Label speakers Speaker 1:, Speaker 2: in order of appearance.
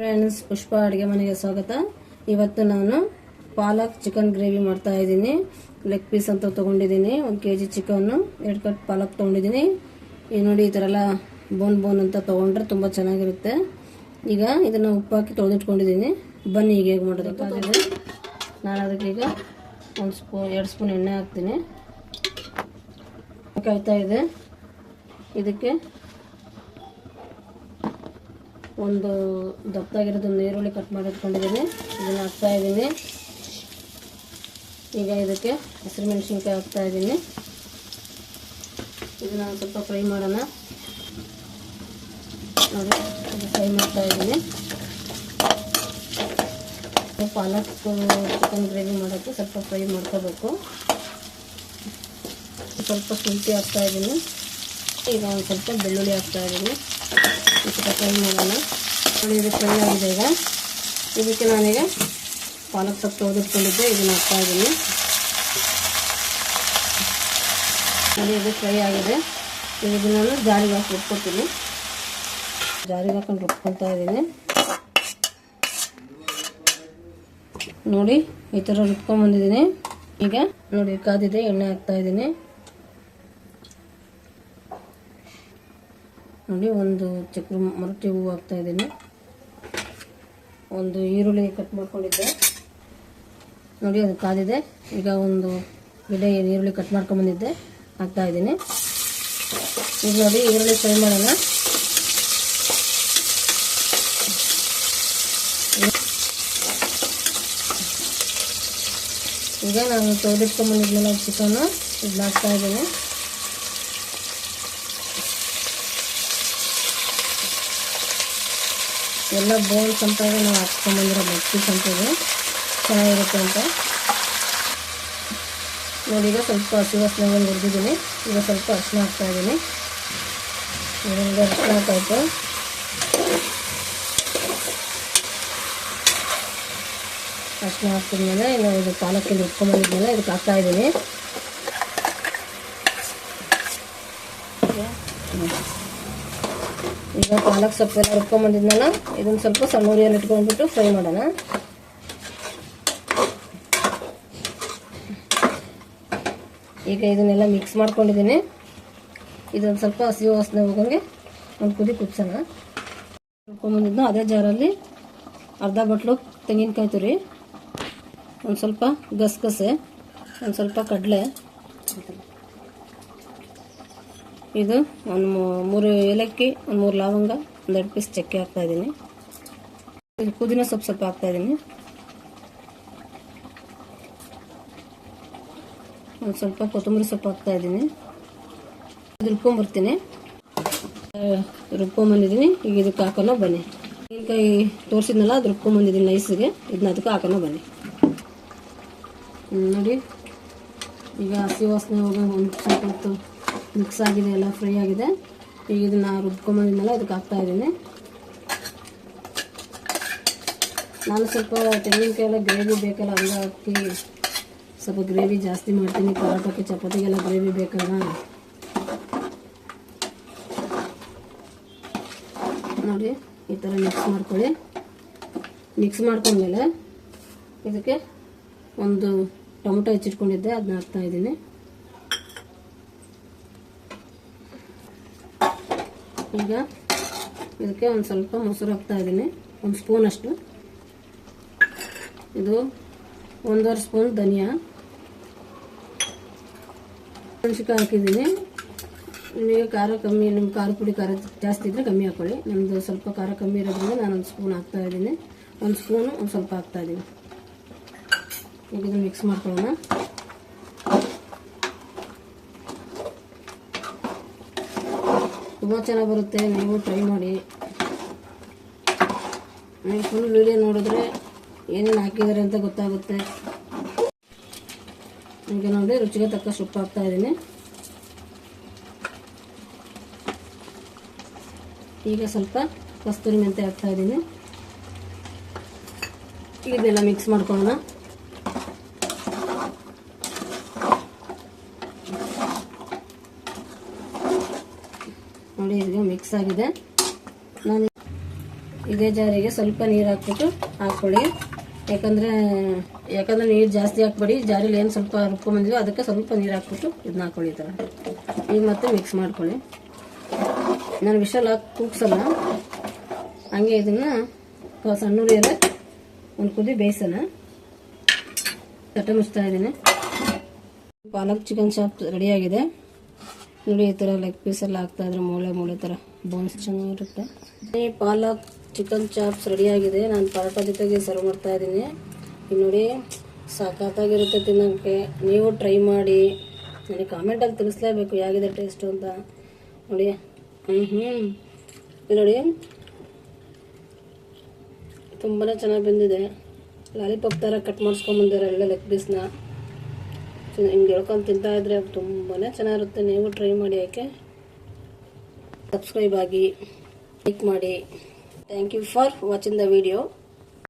Speaker 1: Friends, ಪುಷ್ಪ ಅಡುಗೆ ಮನೆಗೆ ಸ್ವಾಗತ. ಇವತ್ತು ನಾನು ಪಾಲಕ್ ಚಿಕನ್ ಗ್ರೇವಿ ಮಾಡ್ತಾ ಇದ್ದೀನಿ. ಲೆಗ್ ಪೀಸ್ ಅಂತ ತೊಗೊಂಡಿದ್ದೀನಿ. ಒಂದು ಕೆ ಜಿ ಚಿಕನ್ನು ಎರಡು ಕಟ್ ಪಾಲಕ್ ತೊಗೊಂಡಿದ್ದೀನಿ. ಈಗ ನೋಡಿ ಈ ಥರ ಎಲ್ಲ ಬೋನ್ ಬೋನ್ ಅಂತ ತೊಗೊಂಡ್ರೆ ತುಂಬ ಚೆನ್ನಾಗಿರುತ್ತೆ. ಈಗ ಇದನ್ನು ಉಪ್ಪು ಹಾಕಿ ತೊಳೆದಿಟ್ಕೊಂಡಿದ್ದೀನಿ. ಬನ್ನಿ ಈಗ ಹೇಗೆ ಮಾಡೋದು ಗೊತ್ತಾಗಿದೆ ನಾನು ಅದಕ್ಕೆ ಈಗ ಒಂದು ಸ್ಪೂನ್ ಎರಡು ಸ್ಪೂನ್ ಎಣ್ಣೆ ಹಾಕ್ತೀನಿ. ಕಾಯ್ತಾ ಇದೆ. ಇದಕ್ಕೆ ಒಂದು ದಪ್ಪದಾಗಿರೋದು ಈರುಳ್ಳಿ ಕಟ್ ಮಾಡಿ ಇಟ್ಕೊಂಡಿದ್ದೀನಿ. ಇದನ್ನು ಹಾಕ್ತಾ ಇದ್ದೀನಿ. ಈಗ ಇದಕ್ಕೆ ಹಸಿರು ಮೆಣಸಿನ್ಕಾಯಿ ಹಾಕ್ತಾ ಇದ್ದೀನಿ. ಇದನ್ನು ಸ್ವಲ್ಪ ಫ್ರೈ ಮಾಡೋಣ. ನೋಡಿ ಫ್ರೈ ಮಾಡ್ತಾ ಇದ್ದೀನಿ. ಪಾಲಕ್ ಚಿಕನ್ ಗ್ರೇವಿ ಮಾಡೋಕ್ಕೆ ಸ್ವಲ್ಪ ಫ್ರೈ ಮಾಡ್ಕೋಬೇಕು. ಸ್ವಲ್ಪ ಶುಂಠಿ ಹಾಕ್ತಾ ಇದ್ದೀನಿ. ಈಗ ಒಂದು ಸ್ವಲ್ಪ ಬೆಳ್ಳುಳ್ಳಿ ಹಾಕ್ತಾ ಇದ್ದೀನಿ. ಫ್ರೈ ಮಾಡೋಣ. ನೋಡಿ, ಇದು ಫ್ರೈ ಆಗಿದೆ ಈಗ. ಇದಕ್ಕೆ ನಾನೀಗ ಪಾಲಕ್ ಸೊಪ್ಪು ತೊಳೆದಿಟ್ಕೊಂಡಿದ್ದೆ ಇದನ್ನು ಹಾಕ್ತಾ ಇದ್ದೀನಿ. ನೋಡಿ, ಇದು ಫ್ರೈ ಆಗಿದೆ. ಈಗ ಇದನ್ನು ನಾನು ಜಾರಿಗೆ ಹಾಕಿ ರುಬ್ಕೊತೀನಿ. ಜಾರಿಗೆ ಹಾಕೊಂಡು ರುಬ್ಕೊತಾ ಇದ್ದೀನಿ. ನೋಡಿ, ಈ ಥರ ರುಬ್ಕೊಂಬಂದಿದ್ದೀನಿ ಈಗ ನೋಡಿ, ಕಾದಿದೆ, ಎಣ್ಣೆ ಹಾಕ್ತಾ ಇದ್ದೀನಿ. ನೋಡಿ, ಒಂದು ಚಕ್ರ ಮರಟಿ ಹೂವು ಹಾಕ್ತಾ ಇದ್ದೀನಿ ಒಂದು ಈರುಳ್ಳಿ ಕಟ್ ಮಾಡ್ಕೊಂಡಿದ್ದೆ. ನೋಡಿ, ಅದು ಕಾದಿದೆ. ಈಗ ಒಂದು ಗಿಡ ಈರುಳ್ಳಿ ಕಟ್ ಮಾಡ್ಕೊಂಬಂದಿದ್ದೆ ಹಾಕ್ತಾ ಇದ್ದೀನಿ ಈಗ ನೋಡಿ, ಈರುಳ್ಳಿ ಫ್ರೈ ಮಾಡೋಣ. ಈಗ ನಾನು ತೊಳೆದಿಟ್ಕೊಂಬಂದಿದ್ನಲ್ಲ ಚಿಕನ್ನು ಇದನ್ನ ಹಾಕ್ತಾ ಎಲ್ಲ ಬೋನ್ ಅಂತ ನಾವು ಹಾಕ್ಕೊಂಬಂದಿರೋ ಮಕ್ಕಿ ಸಂತಿದೆ ಚೆನ್ನಾಗಿರುತ್ತೆ ಅಂತ. ನೋಡಿ, ಈಗ ಸ್ವಲ್ಪ ಹಸಿ ವಾಸನೆ ಹುರಿದಿದ್ದೀನಿ. ಈಗ ಸ್ವಲ್ಪ ಅರಿಶಿನ ಹಾಕ್ತಾ ಇದ್ದೀನಿ. ಈಗ ಅರಿಶಿನ ಹಾಕಾಯ್ತು ಅರಿಶಿನ ಹಾಕಿದ್ಮೇಲೆ ಇನ್ನು ಇದು ಪಾಲಕ್ಕಿಂದ ಉಟ್ಕೊಂಬಂದಿದ್ಮೇಲೆ ಇದಕ್ಕೆ ಹಾಕ್ತಾ ಇದ್ದೀನಿ. ಈಗ ಪಾಲಕ್ ಸೊಪ್ಪೆಲ್ಲ ರುಬ್ಕೊಂಬಂದಿದ್ನಲ್ಲ, ಇದನ್ನ ಸ್ವಲ್ಪ ಸಣ್ಣ ಇಟ್ಕೊಂಡ್ಬಿಟ್ಟು ಫ್ರೈ ಮಾಡೋಣ. ಈಗ ಇದನ್ನೆಲ್ಲ ಮಿಕ್ಸ್ ಮಾಡ್ಕೊಂಡಿದ್ದೀನಿ. ಇದೊಂದು ಸ್ವಲ್ಪ ಹಸಿ ವಾಸನೆ ಹೋಗೋಂಗೆ ಒಂದು ಕುದಿ ಕುದಿಸೋಣ. ರುಬ್ಕೊಂಬಂದಿದ್ನ, ಅದೇ ಜಾರಲ್ಲಿ ಅರ್ಧ ಬಟ್ಲು ತೆಂಗಿನಕಾಯಿ ತುರಿ, ಒಂದು ಸ್ವಲ್ಪ ಗಸಗಸೆ, ಒಂದು ಸ್ವಲ್ಪ ಕಡಲೆ. ಇದು ಒಂದು ಮೂರು ಏಲಕ್ಕಿ, ಒಂದು ಮೂರು ಲವಂಗ, ಒಂದು ಎರಡು ಪೀಸ್ ಚಕ್ಕೆ ಹಾಕ್ತಾ ಇದ್ದೀನಿ. ಇದು ಪುದೀನ ಸೊಪ್ಪು ಸ್ವಲ್ಪ ಹಾಕ್ತಾ ಇದ್ದೀನಿ. ಒಂದು ಸ್ವಲ್ಪ ಕೊತ್ತಂಬರಿ ಸೊಪ್ಪು ಹಾಕ್ತಾ ಇದ್ದೀನಿ. ರುಬ್ಕೊಂಬರ್ತೀನಿ ರುಬ್ಕೊಂಬಂದಿದ್ದೀನಿ ಈಗ ಇದಕ್ಕೆ ಹಾಕೋಣ ಬನ್ನಿ. ತೆಂಗಿನಕಾಯಿ ತೋರಿಸಿದ್ನಲ್ಲ ಅದು ರುಬ್ಕೊಂಬಂದಿದ್ದೀನಿ ನೈಸಿಗೆ. ಇದನ್ನ ಅದಕ್ಕೆ ಹಾಕೋಣ ಬನ್ನಿ. ನೋಡಿ. ಈಗ ಹಸಿ ವಾಸನೆ ಹೋಗೋ ಒಂದು ಸ್ವಲ್ಪ ಮಿಕ್ಸ್ ಆಗಿದೆ ಎಲ್ಲ ಫ್ರೈ ಆಗಿದೆ. ಈಗ ಇದನ್ನು ರುಬ್ಕೊಂಬಂದಿದ್ಮೇಲೆ ಅದಕ್ಕೆ ಹಾಕ್ತಾ ಇದ್ದೀನಿ. ನಾನು ಸ್ವಲ್ಪ ತೆಂಗಿನಕಾಯಿ ಎಲ್ಲ ಗ್ರೇವಿ ಬೇಕಲ್ಲ ಹಂಗೆ ಹಾಕಿ ಸ್ವಲ್ಪ ಗ್ರೇವಿ ಜಾಸ್ತಿ ಮಾಡ್ತೀನಿ. ಪರೋಟಕ್ಕೆ ಚಪಾತಿಗೆಲ್ಲ ಗ್ರೇವಿ ಬೇಕಲ್ಲ ನೋಡಿ, ಈ ಥರ ಮಿಕ್ಸ್ ಮಾಡ್ಕೊಳ್ಳಿ. ಮಿಕ್ಸ್ ಮಾಡ್ಕೊಂಡ್ಮೇಲೆ ಇದಕ್ಕೆ ಒಂದು ಟೊಮೊಟೊ ಹೆಚ್ಚಿಟ್ಕೊಂಡಿದ್ದೆ, ಅದನ್ನ ಹಾಕ್ತಾ ಈಗ ಇದಕ್ಕೆ ಒಂದು ಸ್ವಲ್ಪ ಮೊಸರು ಹಾಕ್ತಾ ಇದ್ದೀನಿ. ಒಂದು ಸ್ಪೂನ್ ಅಷ್ಟು. ಇದು ಒಂದೂವರೆ ಸ್ಪೂನ್ ಧನಿಯಾ. ಮೆಣಸಿನ್ಕಾಯಿ ಹಾಕಿದ್ದೀನಿ. ನಿಮಗೆ ಖಾರ ಕಮ್ಮಿ ನಿಮ್ಮ ಖಾರ ಪುಡಿ ಖಾರ ಜಾಸ್ತಿ ಇದ್ದರೆ ಕಮ್ಮಿ ಹಾಕ್ಕೊಳ್ಳಿ ನಮ್ಮದು ಸ್ವಲ್ಪ ಖಾರ ಕಮ್ಮಿ ಇರೋದ್ರಿಂದ ನಾನು ಒಂದು ಸ್ಪೂನ್ ಹಾಕ್ತಾ ಇದ್ದೀನಿ. ಒಂದು ಸ್ಪೂನು ಒಂದು ಸ್ವಲ್ಪ ಹಾಕ್ತಾ ಇದ್ದೀನಿ. ಈಗ ಮಿಕ್ಸ್ ಮಾಡ್ಕೊಳ್ಳೋಣ. ತುಂಬ ಚೆನ್ನಾಗಿ ಬರುತ್ತೆ, ನೀವು ಟ್ರೈ ಮಾಡಿ. ನೀವು ಫುಲ್ ವಿಡಿಯೋ ನೋಡಿದ್ರೆ ಏನೇನು ಹಾಕಿದ್ದಾರೆ ಅಂತ ಗೊತ್ತಾಗುತ್ತೆ. ಈಗ ನೋಡಿ ರುಚಿಗೆ ತಕ್ಕ ಸೊಪ್ಪು ಹಾಕ್ತಾ ಇದ್ದೀನಿ. ಈಗ ಸ್ವಲ್ಪ ಕಸ್ತೂರಿ ಮೆಂತೆ ಹಾಕ್ತಾ ಇದ್ದೀನಿ. ಇದೆಲ್ಲ ಮಿಕ್ಸ್ ಮಾಡ್ಕೊಳ್ಳೋಣ. ನೋಡಿ ಇದು ಮಿಕ್ಸ್ ಆಗಿದೆ. ನಾನು ಇದೇ ಜಾರಿಗೆ ಸ್ವಲ್ಪ ನೀರು ಹಾಕ್ಬಿಟ್ಟು ಹಾಕ್ಕೊಳ್ಳಿ. ಯಾಕಂದರೆ ಯಾಕಂದರೆ ನೀರು ಜಾಸ್ತಿ ಹಾಕ್ಬೇಡಿ. ಜಾರಿಲಿ ಏನು ಸ್ವಲ್ಪ ರುಬ್ಕೊಂಡ್ಬಂದಿದ್ವಿ ಅದಕ್ಕೆ ಸ್ವಲ್ಪ ನೀರು ಹಾಕ್ಬಿಟ್ಟು ಇದನ್ನ ಹಾಕ್ಕೊಳ್ಳಿ ಈ ಥರ ಈಗ ಮತ್ತೆ ಮಿಕ್ಸ್ ಮಾಡ್ಕೊಳ್ಳಿ. ನಾನು ವಿಶಾಲ್ ಹಾಕಿ ಕೂಗ್ಸಲ್ಲ ಹಂಗೆ ಇದನ್ನು ಸಣ್ಣ ಉರಿಯಲ್ಲ ಒಂದು ಕುದಿ ಬೇಯಿಸೋಣ. ತಟ್ಟೆ ಮುಚ್ತಾ ಇದ್ದೀನಿ. ಪಾಲಕ್ ಚಿಕನ್ ಶಾಪ್ ರೆಡಿಯಾಗಿದೆ ನೋಡಿ, ಈ ಥರ ಲೆಗ್ ಪೀಸ್ ಎಲ್ಲ ಹಾಕ್ತಾ ಇದ್ರೆ ಮೂಳೆ ಮೂಳೆ ಥರ ಬೋನ್ಸ್ ಚೆನ್ನಾಗಿರುತ್ತೆ. ಈ ಪಾಲಕ್ ಚಿಕನ್ ಚಾಪ್ಸ್ ರೆಡಿಯಾಗಿದೆ ನಾನು ಪರೋಟ ಜೊತೆಗೆ ಸರ್ವ್ ಮಾಡ್ತಾ ಇದ್ದೀನಿ. ನೋಡಿ, ಸಾಕಾತಾಗಿರುತ್ತೆ ತಿನ್ನೋಕ್ಕೆ ನೀವು ಟ್ರೈ ಮಾಡಿ. ನನಗೆ ಕಾಮೆಂಟಲ್ಲಿ ತಿಳಿಸ್ಲೇಬೇಕು ಹೇಗಿದೆ ಟೇಸ್ಟು ಅಂತ. ನೋಡಿ ಹ್ಞೂ ಹ್ಞೂ ನೋಡಿ. ತುಂಬಾ ಚೆನ್ನಾಗಿ ಬಂದಿದೆ. ಲಾಲಿಪಾಪ್ ಥರ ಕಟ್ ಮಾಡಿಸ್ಕೊಂಬಂದಿರೋ ಎಲ್ಲ ಲೆಗ್ ಪೀಸ್ನ ಹಿಂಗೆ ಹೇಳ್ಕೊಂಡು ತಿಂತಾ ಇದ್ರೆ ತುಂಬಾ ಚೆನ್ನಾಗಿರುತ್ತೆ. ನೀವು ಟ್ರೈ ಮಾಡಿ ಯಾಕೆ? ಸಬ್ಸ್ಕ್ರೈಬ್ ಆಗಿ ಲೈಕ್ ಮಾಡಿ. Thank you for watching the video